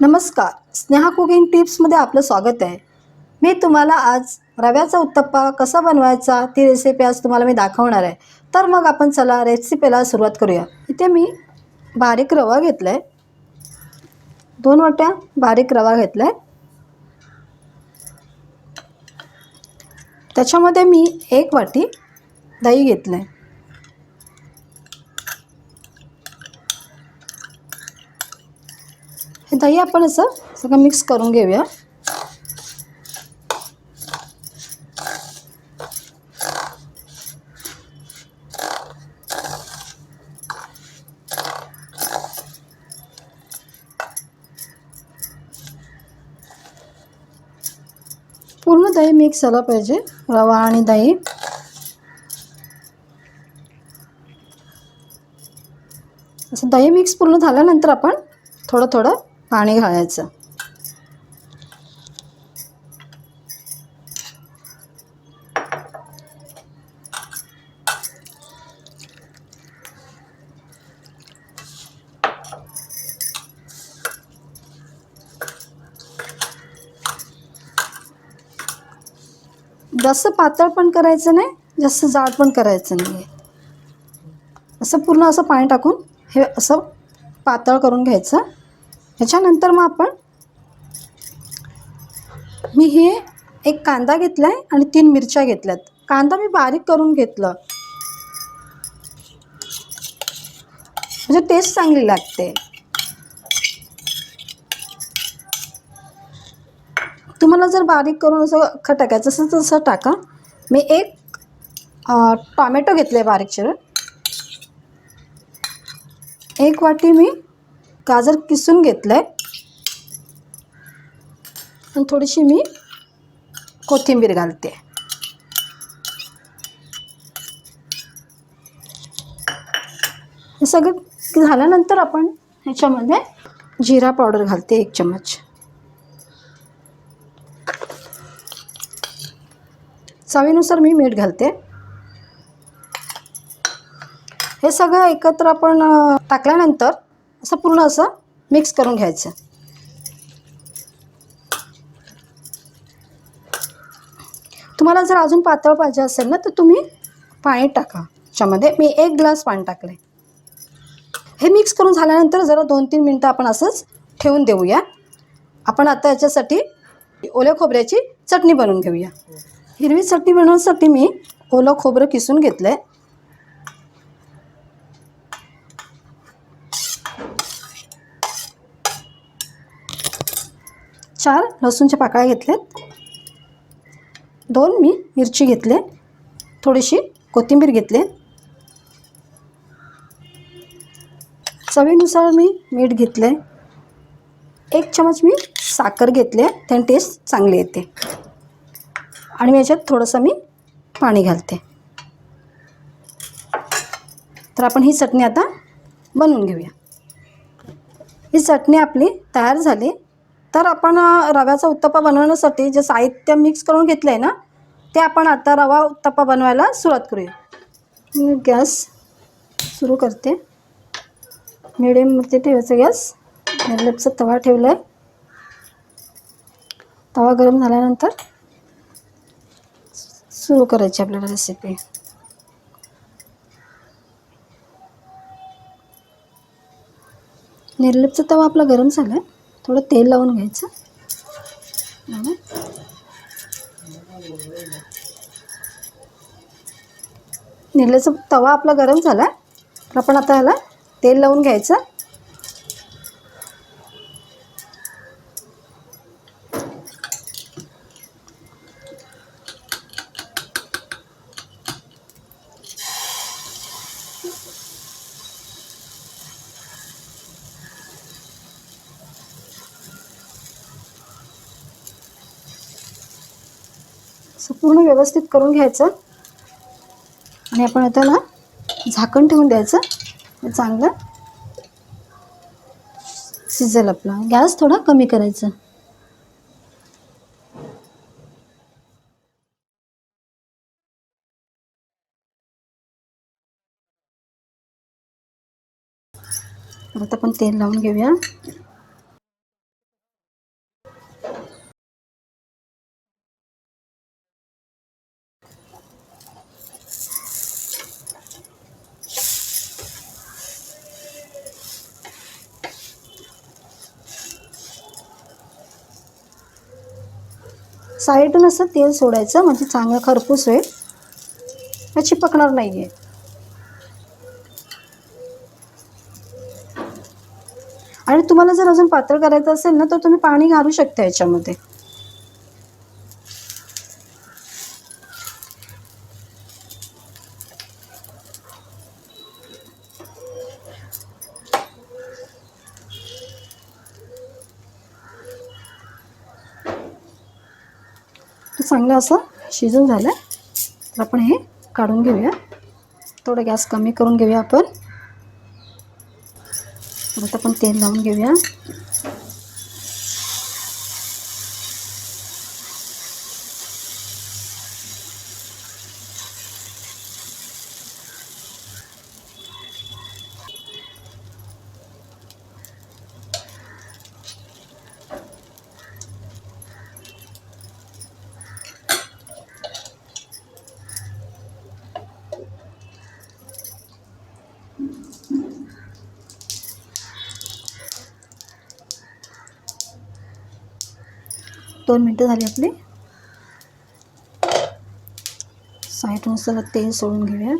नमस्कार. स्नेहा कुकिंग टिप्समध्ये आपलं स्वागत आहे. मी तुम्हाला आज रव्याचा उत्तप्पा कसा बनवायचा ती रेसिपी आज तुम्हाला मी दाखवणार आहे. तर मग आपण चला रेसिपीला सुरुवात करूया. इथे मी बारीक रवा घेतला आहे दोन वाट्या बारीक रवा घेतला आहे त्याच्यामध्ये मी एक वाटी दही घेतलं आहे हे दही आपण असं सगळं मिक्स करून घेऊया. पूर्ण दही मिक्स झालं पाहिजे रवा आणि दही. असं दही मिक्स पूर्ण झाल्यानंतर आपण थोडं थोडं पाणी घालायचं. जास्त पातळ पण करायचं नाही जास्त जाड पण करायचं नाही असं पूर्ण असं पाणी टाकून हे असं पातळ करून घ्यायचं. ह्याच्यानंतर मग आपण मी हे एक कांदा घेतला आहे आणि तीन मिरच्या घेतल्यात. कांदा मी बारीक करून घेतलं. म्हणजे टेस्ट चांगली लागते. तुम्हाला जर बारीक करून असं अख्खं टाकायचं असेल तसं टाका. मी एक अं, टॉमॅटो घेतले बारीक चिरून. एक वाटी मी गाजर किसून घेतलं आहे आणि थोडीशी मी कोथिंबीर घालते. हे सगळं झाल्यानंतर आपण ह्याच्यामध्ये जिरा पावडर घालते एक चम्मच. चवीनुसार मी मीठ घालते. हे सगळं एकत्र आपण टाकल्यानंतर असं पूर्ण असं मिक्स करून घ्यायचं. तुम्हाला जर अजून पातळ पाहिजे असेल ना तर तुम्ही पाणी टाका. त्याच्यामध्ये मी एक ग्लास पाणी टाकले हे मिक्स करून झाल्यानंतर जरा दोन तीन मिनटं आपण असंच ठेवून देऊया. आपण आता याच्यासाठी ओल्या खोबऱ्याची चटणी बनवून घेऊया. हिरवी चटणी बनवण्यासाठी मी ओलं खोबरं किसून घेतलं आहे चार लसूणच्या पाकळ्या घेतल्यात. दोन मी मिरची घेतले. थोडीशी कोथिंबीर घेतली. चवीनुसार मी मीठ घेतले. एक चमच मी साखर घेतले. त्याने टेस्ट चांगली येते. आणि मी याच्यात थोडंसं मी पाणी घालते. तर आपण ही चटणी आता बनवून घेऊया. ही चटणी आपली तयार झाली. तर आपण रव्याचा उत्तप्पा बनवण्यासाठी जे साहित्य मिक्स करून घेतलं आहे ना ते आपण आता रवा उत्तप्पा बनवायला सुरुवात करूया. मी गॅस सुरू करते. मिडियमवरती ठेवायचा गॅस. निर्लेपचा तवा ठेवला आहे तवा गरम झाल्यानंतर सुरू करायची आपल्याला रेसिपी निर्लिपचा तवा आपला गरम झाला आहे थोडं तेल लावून घ्यायचं. बघा. तवा आपला गरम झाला. आहे तर आपण आता ह्याला तेल लावून घ्यायचं. असं पूर्ण व्यवस्थित करून घ्यायचं. आणि आपण आता ना झाकण ठेवून द्यायचं. चांगलं शिजेल आपला. गॅस थोडा कमी करायचा. परत आपण तेल लावून घेऊया. साईडून असं तेल सोडायचं म्हणजे चांगलं खरपूस होईल. हे चिपकणार नाही आहे आणि तुम्हाला जर अजून पातळ करायचं असेल ना तर तुम्ही पाणी घालू शकता याच्यामध्ये. चांगलं असं शिजून झालं. तर आपण हे काढून घेऊया. थोडं गॅस कमी करून घेऊया आपण. परत आपण तेल लावून घेऊया. दोन मिनटं झाली आपली. साईडून सगळं तेल सोडून घेऊया.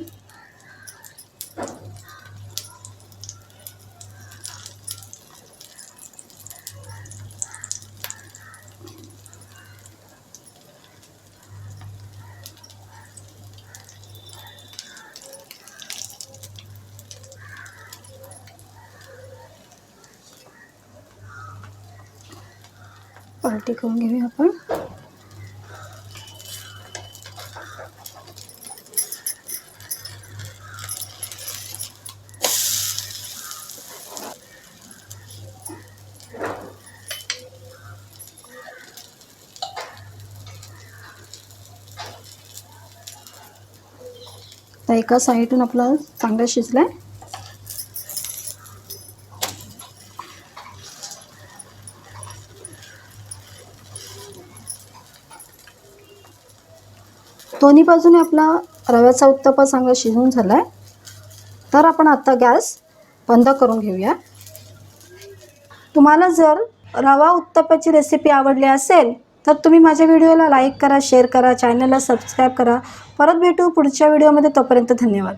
पार्टी करून घेऊया आपण. तर एका साईडून आपला चांगला शिजलाय. दोन्ही बाजूने आपला रव्याचा उत्तपा चांगला शिजून झाला आहे तर आपण आत्ता गॅस बंद करून घेऊया. तुम्हाला जर रवा उत्तप्पाची रेसिपी आवडली असेल तर तुम्ही माझ्या व्हिडिओला लाईक करा शेअर करा चॅनलला सबस्क्राईब करा. परत भेटू पुढच्या व्हिडिओमध्ये तोपर्यंत धन्यवाद.